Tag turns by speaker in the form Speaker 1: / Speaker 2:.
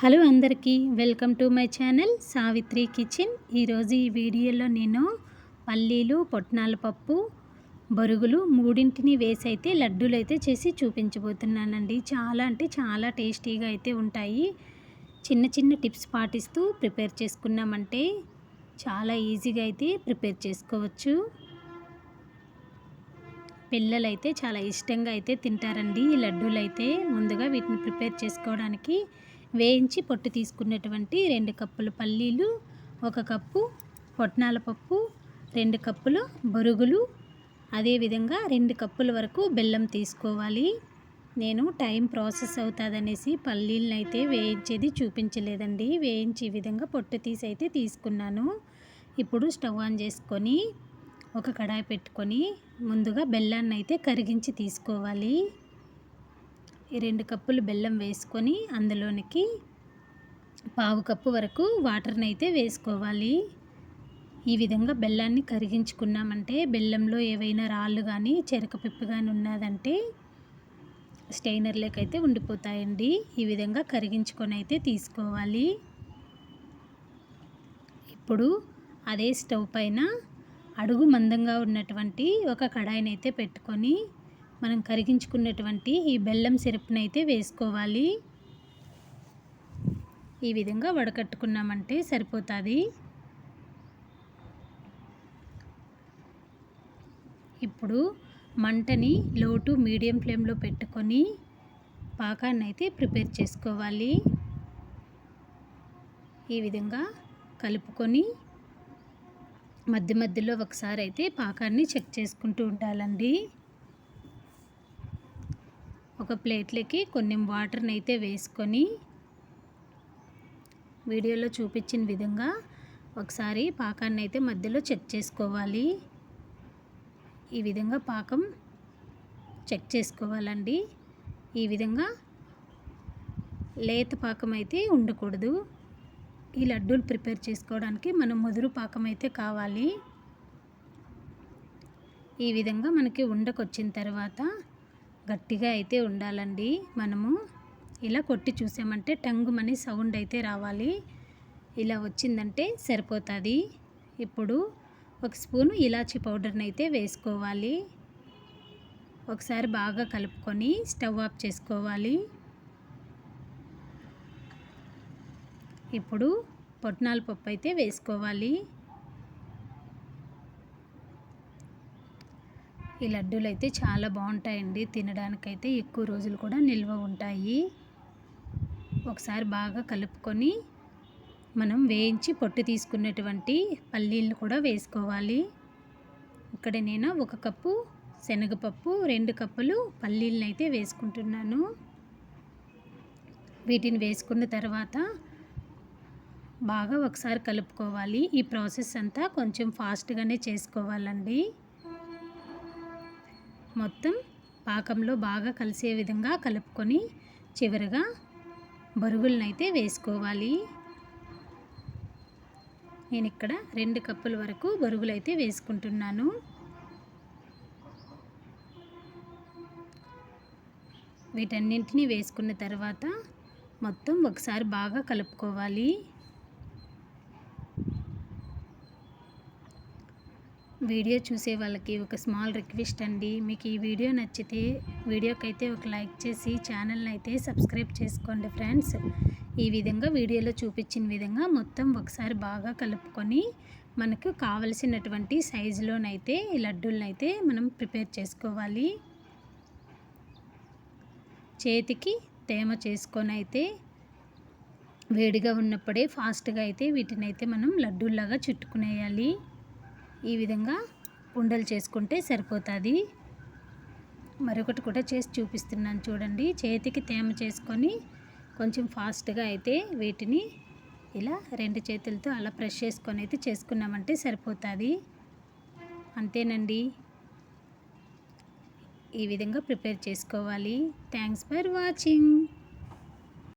Speaker 1: Hello అందరికీ welcome to my channel Savitri kitchen. ఈరోజు ఈ వీడియోలో నేను పల్లీలు పొట్నాల పప్పు బరుగులు మూడింటిని వేసి అయితే లడ్డూలు అయితే చేసి చూపించబోతున్నానండి. చాలా అంటే చాలా టేస్టీగా అయితే ఉంటాయి. చిన్న చిన్న టిప్స్ పాటిస్తూ ప్రిపేర్ చేసుకున్నామంటే చాలా ఈజీగా అయితే ప్రిపేర్ చేసుకోవచ్చు. పిల్లలు అయితే చాలా ఇష్టంగా అయితే తింటారండి ఈ లడ్డూలు అయితే ముందుగా వీటిని ప్రిపేర్ చేసుకోవడానికి వేయించి పొట్టు తీసుకున్నటువంటి రెండు కప్పులు పల్లీలు ఒక కప్పు పొట్నాల పప్పు రెండు కప్పులు బొరుగులు. అదేవిధంగా రెండు కప్పుల వరకు బెల్లం తీసుకోవాలి. నేను టైం ప్రాసెస్ అవుతుందనేసి పల్లీలను అయితే వేయించేది చూపించలేదండి. వేయించి ఈ విధంగా పొట్టు తీసి అయితే తీసుకున్నాను. ఇప్పుడు స్టవ్ ఆన్ చేసుకొని ఒక కడాయి పెట్టుకొని ముందుగా బెల్లాన్ని అయితే కరిగించి తీసుకోవాలి. ఈ రెండు కప్పులు బెల్లం వేసుకొని అందులోనికి పావు కప్పు వరకు వాటర్ని అయితే వేసుకోవాలి. ఈ విధంగా బెల్లాన్ని కరిగించుకున్నామంటే బెల్లంలో ఏవైనా రాళ్ళు కానీ చెరకపిప్పు కానీ ఉన్నదంటే స్టెయినర్లోకి అయితే ఉండిపోతాయండి. ఈ విధంగా కరిగించుకొని అయితే తీసుకోవాలి. ఇప్పుడు అదే స్టవ్ పైన అడుగు మందంగా ఉన్నటువంటి ఒక కడాయిని అయితే పెట్టుకొని మనం కరిగించుకున్నటువంటి ఈ బెల్లం సిరప్ని అయితే వేసుకోవాలి. ఈ విధంగా వడకట్టుకున్నామంటే సరిపోతుంది. ఇప్పుడు మంటని లో టు మీడియం ఫ్లేమ్లో పెట్టుకొని పాకాన్ని అయితే ప్రిపేర్ చేసుకోవాలి. ఈ విధంగా కలుపుకొని మధ్య మధ్యలో ఒకసారి అయితే పాకాన్ని చెక్ చేసుకుంటూ ఉండాలండి. ఒక ప్లేట్లోకి కొన్ని వాటర్ని అయితే వేసుకొని వీడియోలో చూపించిన విధంగా ఒకసారి పాకాన్ని అయితే మధ్యలో చెక్ చేసుకోవాలి. ఈ విధంగా పాకం చెక్ చేసుకోవాలండి. ఈ విధంగా లేత పాకం అయితే ఉండకూడదు. ఈ లడ్డూలు ప్రిపేర్ చేసుకోవడానికి మనం ముదురు పాకం అయితే కావాలి. ఈ విధంగా మనకి ఉండకొచ్చిన తర్వాత గట్టిగా అయితే ఉండాలండి. మనము ఇలా కొట్టి చూసామంటే టంగుమని సౌండ్ అయితే రావాలి. ఇలా వచ్చిందంటే సరిపోతుంది. ఇప్పుడు ఒక స్పూను ఇలాచీ పౌడర్ని అయితే వేసుకోవాలి. ఒకసారి బాగా కలుపుకొని స్టవ్ ఆఫ్ చేసుకోవాలి. ఇప్పుడు పొట్నాల పప్పు అయితే వేసుకోవాలి. ఈ లడ్డూలు అయితే చాలా బాగుంటాయండి. తినడానికైతే ఎక్కువ రోజులు కూడా నిల్వ ఉంటాయి. ఒకసారి బాగా కలుపుకొని మనం వేయించి పొట్టు తీసుకున్నటువంటి పల్లీలను కూడా వేసుకోవాలి. ఇక్కడ నేను ఒక కప్పు శనగపప్పు రెండు కప్పులు పల్లీలను అయితే వేసుకుంటున్నాను. వీటిని వేసుకున్న తర్వాత బాగా ఒకసారి కలుపుకోవాలి. ఈ ప్రాసెస్ అంతా కొంచెం ఫాస్ట్గానే చేసుకోవాలండి. మొత్తం పాకంలో బాగా కలిసే విధంగా కలుపుకొని చివరిగా బరుగులను వేసుకోవాలి. నేను ఇక్కడ రెండు కప్పుల వరకు బరుగులు అయితే వేసుకుంటున్నాను. వీటన్నింటినీ వేసుకున్న తర్వాత మొత్తం ఒకసారి బాగా కలుపుకోవాలి. వీడియో చూసే వాళ్ళకి ఒక స్మాల్ రిక్వెస్ట్ అండి. మీకు ఈ వీడియో నచ్చితే వీడియోకి అయితే ఒక లైక్ చేసి ఛానల్ని అయితే సబ్స్క్రైబ్ చేసుకోండి ఫ్రెండ్స్ ఈ విధంగా వీడియోలో చూపించిన విధంగా మొత్తం ఒకసారి బాగా కలుపుకొని మనకు కావలసినటువంటి సైజులోనైతే ఈ లడ్డూలనైతే మనం ప్రిపేర్ చేసుకోవాలి. చేతికి తేమ చేసుకొని అయితే వేడిగా ఉన్నప్పుడే ఫాస్ట్గా అయితే వీటిని అయితే మనం లడ్డూల్లాగా చుట్టుకునేయాలి. ఈ విధంగా ఉండలు చేసుకుంటే సరిపోతుంది. మరొకటి కూడా చేసి చూపిస్తున్నాను చూడండి. చేతికి తేమ చేసుకొని కొంచెం ఫాస్ట్గా అయితే వీటిని ఇలా రెండు చేతులతో అలా ప్రెష్ చేసుకొని అయితే చేసుకున్నామంటే సరిపోతుంది. అంతేనండి. ఈ విధంగా ప్రిపేర్ చేసుకోవాలి. Thanks for watching.